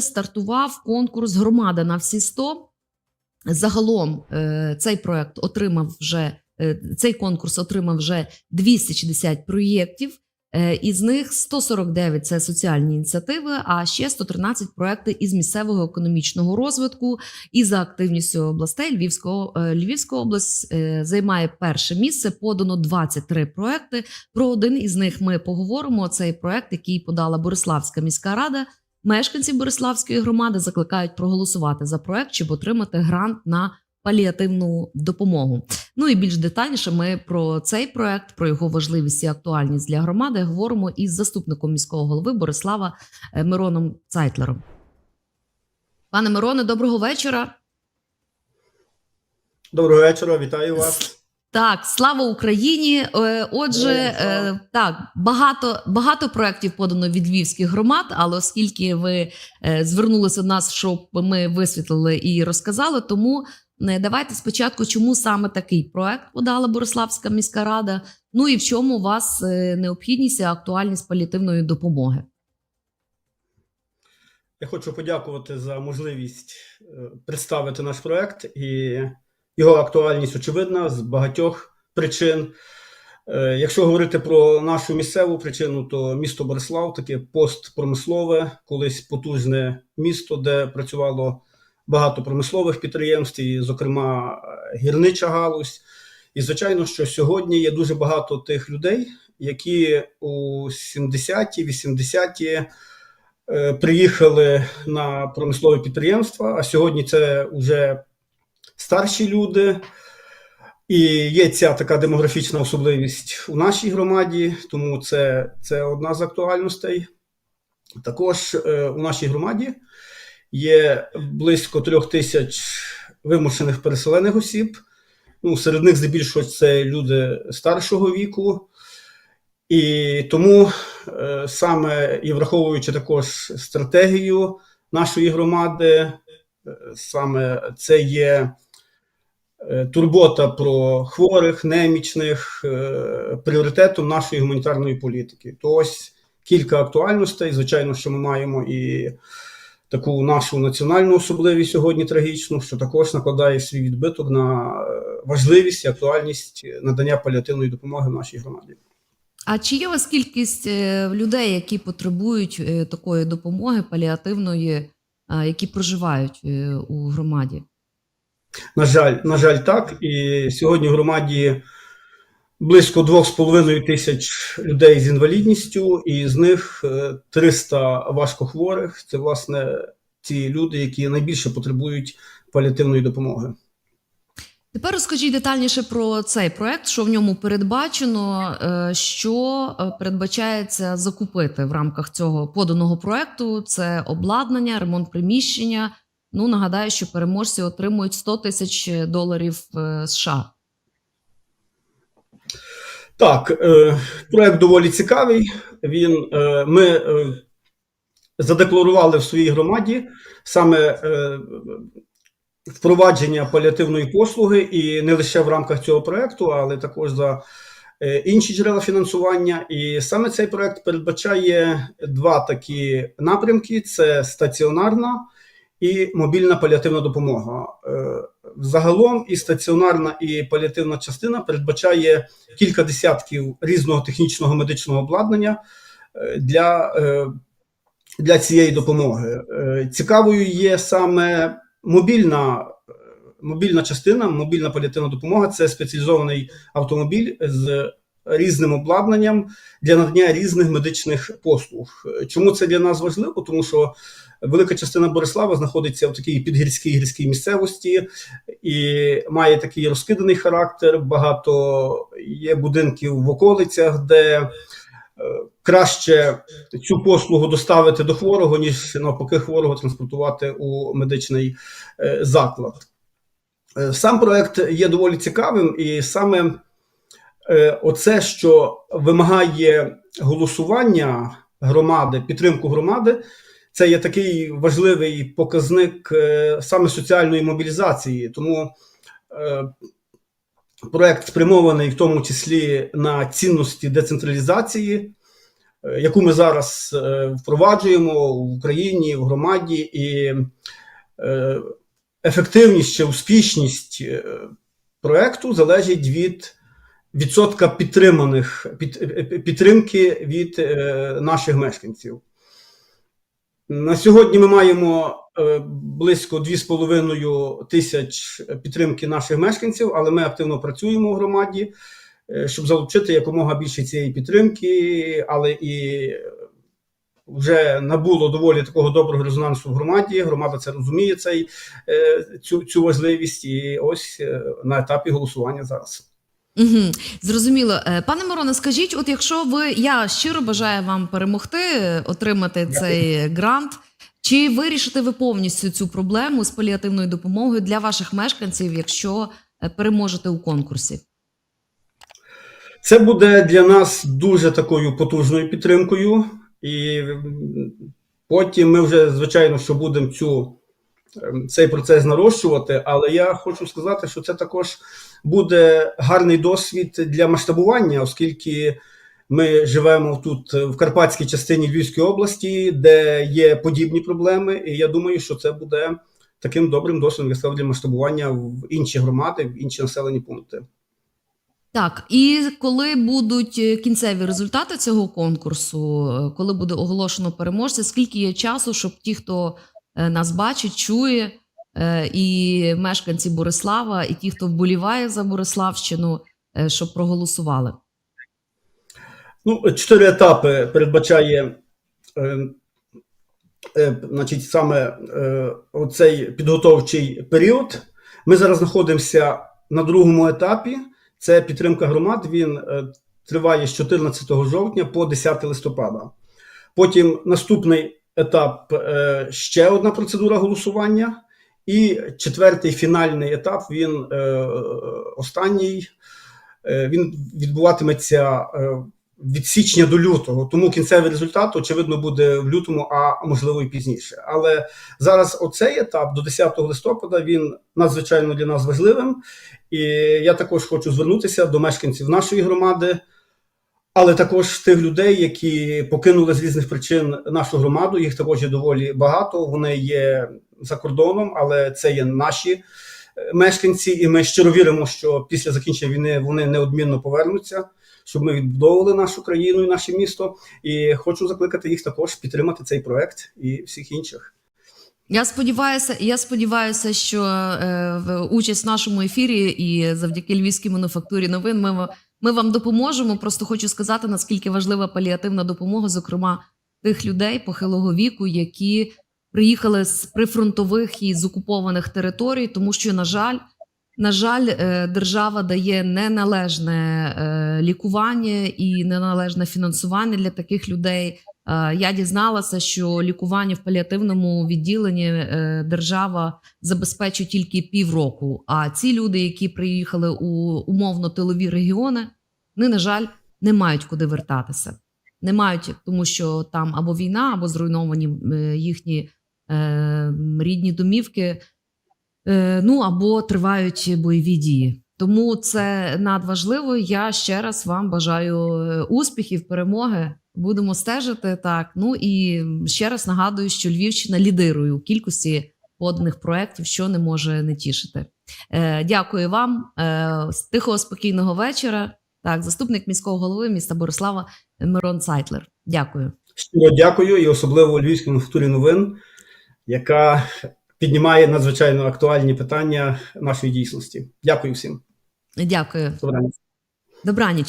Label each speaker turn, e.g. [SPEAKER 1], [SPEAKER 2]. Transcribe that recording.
[SPEAKER 1] стартував конкурс Громада на всі 100. Загалом е, цей проект отримав вже е, цей конкурс отримав вже 260 проєктів. Е, Із них 149 – це соціальні ініціативи, а ще 113 проекти із місцевого економічного розвитку. І за активністю областей Львівського Львівська область займає перше місце. Подано 23 проекти. Про один із них ми поговоримо. Цей проект, який подала Бориславська міська рада. Мешканці Бориславської громади закликають проголосувати за проект, щоб отримати грант на паліативну допомогу. Ну і більш детальніше ми про цей проект, про його важливість і актуальність для громади говоримо із заступником міського голови Борислава е, Мироном Цайтлером. Пане Мироне, доброго вечора.
[SPEAKER 2] Доброго вечора, вітаю вас.
[SPEAKER 1] Так, слава Україні. Е, Отже,
[SPEAKER 2] Героям
[SPEAKER 1] е, так багато багато проєктів подано від львівських громад, але оскільки ви е, звернулися до нас, щоб ми висвітлили і розказали, тому е, давайте спочатку, чому саме такий проект подала Бориславська міська рада. Ну і в чому у вас е, необхідність і актуальність паліативної допомоги?
[SPEAKER 2] Я хочу подякувати за можливість е, представити наш проект і його актуальність очевидна з багатьох причин. Е, Якщо говорити про нашу місцеву причину, то місто Борислав таке постпромислове, колись потужне місто, де працювало багато промислових підприємств, і, зокрема, е, гірнича галузь. І звичайно, що сьогодні є дуже багато тих людей, які у 70-ті, 80-ті е, приїхали на промислові підприємства, а сьогодні це вже старші люди. І є ця така демографічна особливість у нашій громаді, тому це, це одна з актуальностей. Також е, у нашій громаді є близько трьох тисяч вимушених переселених осіб. Ну, серед них здебільшого це люди старшого віку. І тому е, саме і враховуючи також стратегію нашої громади, е, саме це є турбота про хворих, немічних, е, пріоритетом нашої гуманітарної політики. То ось кілька актуальностей. Звичайно, що ми маємо і таку нашу національну особливість сьогодні трагічну, що також накладає свій відбиток на е, важливість і актуальність надання паліативної допомоги нашій громаді.
[SPEAKER 1] А чи є у вас кількість е, людей, які потребують е, такої допомоги паліативної, е, які проживають е, у громаді?
[SPEAKER 2] На жаль, на жаль, так. І сьогодні в громаді близько 2,5 тисяч людей з інвалідністю, і з них е, 300 важкохворих. Це, власне, ті люди, які найбільше потребують паліативної допомоги.
[SPEAKER 1] Тепер розкажіть детальніше про цей проект, що в ньому передбачено, е, що е, передбачається закупити в рамках цього поданого проекту. Це обладнання, ремонт приміщення. Ну нагадаю, що переможці отримують 100 тисяч доларів е, США.
[SPEAKER 2] Так, е, проект доволі цікавий. Він, е, ми е, задекларували в своїй громаді саме е, впровадження паліативної послуги, і не лише в рамках цього проекту, але також за е, інші джерела фінансування. І саме цей проект передбачає два такі напрямки: це стаціонарна і мобільна паліативна допомога. Е, Загалом і стаціонарна і паліативна частина передбачає кілька десятків різного технічного медичного обладнання е, для, е, для цієї допомоги. Цікавою є саме мобільна, мобільна частина, мобільна паліативна допомога це спеціалізований автомобіль з різним обладнанням для надання різних медичних послуг. Чому це для нас важливо? Тому що велика частина Борислава знаходиться в такій підгірській гірській місцевості і має такий розкиданий характер. Багато є будинків в околицях, де е, краще цю послугу доставити до хворого, ніж навпаки хворого транспортувати у медичний е, заклад. Е, Сам проект є доволі цікавим, і саме оце, що вимагає голосування громади, підтримку громади, це є такий важливий показник е, саме соціальної мобілізації. Тому е, проект спрямований в тому числі на цінності децентралізації. е, яку ми зараз е, впроваджуємо в Україні, в громаді, і е, ефективність чи успішність е, проекту залежить від відсотка підтриманих під, е, е, підтримки від е, наших мешканців. На сьогодні ми маємо е, близько 2,5 тисяч підтримки наших мешканців, але ми активно працюємо в громаді, е, щоб залучити якомога більше цієї підтримки, але і вже набуло доволі такого доброго резонансу в громаді. Громада це розуміє цей, е, цю, цю важливість, і ось на етапі голосування зараз.
[SPEAKER 1] Угу, зрозуміло. Е, Пане Мироне, скажіть, от якщо ви я щиро бажаю вам перемогти, е, отримати цей грант, чи вирішите ви повністю цю проблему з паліативною допомогою для ваших мешканців, якщо е, переможете у конкурсі?
[SPEAKER 2] Це буде для нас дуже такою потужною підтримкою, і потім ми вже, звичайно, що будемо цю, ем, цей процес нарощувати. Але я хочу сказати, що це також буде гарний досвід для масштабування, оскільки ми живемо тут в карпатській частині Львівської області, де є подібні проблеми. І я думаю, що це буде таким добрим досвідом я сказав, для масштабування в інші громади, в інші населені пункти.
[SPEAKER 1] Так, і коли будуть е, кінцеві результати цього конкурсу, е, коли буде оголошено переможця, скільки є часу, щоб ті, хто е, нас бачить, чує, і мешканці Борислава, і ті, хто вболіває за Бориславщину, е, щоб проголосували?
[SPEAKER 2] Ну, чотири етапи передбачає е, е, значить, саме е, оцей підготовчий період. Ми зараз знаходимося на другому етапі. Це підтримка громад. Він е, триває з 14 жовтня по 10 листопада. Потім наступний етап е, ще одна процедура голосування. І четвертий фінальний етап він е, останній. Е, він відбуватиметься е, від січня до лютого, тому кінцевий результат, очевидно, буде в лютому, а можливо і пізніше. Але зараз оцей етап до 10 листопада він надзвичайно для нас важливим. І я також хочу звернутися до мешканців нашої громади, але також тих людей, які покинули з різних причин нашу громаду. Їх також є доволі багато. Вони є за кордоном, але це є наші е, мешканці, і ми щиро віримо, що після закінчення війни вони неодмінно повернуться щоб ми відбудовували нашу країну і наше місто. І хочу закликати їх також підтримати цей проект і всіх інших.
[SPEAKER 1] Я сподіваюся, я сподіваюся, що е, участь в нашому ефірі і завдяки львівській мануфактурі новин ми, ми вам допоможемо. Просто хочу сказати, наскільки важлива паліативна допомога, зокрема тих людей похилого віку, які приїхали з прифронтових і з окупованих територій, тому що, на жаль, на жаль, е, держава дає неналежне е, лікування і неналежне фінансування для таких людей. Е, Я дізналася, що лікування в паліативному відділенні держава забезпечує тільки півроку. А ці люди, які приїхали у умовно тилові регіони, вони, на жаль, не мають куди вертатися. Не мають, тому що там або війна, або зруйновані їхні рідні домівки, е, ну або тривають бойові дії. Тому це надважливо. Я ще раз вам бажаю е, успіхів, перемоги. Будемо стежити так. Ну і ще раз нагадую, що Львівщина лідирує у кількості поданих проєктів, що не може не тішити. Е, дякую вам. Е, тихого спокійного вечора. Так, заступник міського голови міста Борислава Мирон Сайтлер. Дякую.
[SPEAKER 2] Щиро дякую і особливо Львівській мануфактурі новин, яка піднімає надзвичайно актуальні питання нашої дійсності. Дякую всім.
[SPEAKER 1] Дякую.
[SPEAKER 2] Добраніч.
[SPEAKER 1] Добраніч.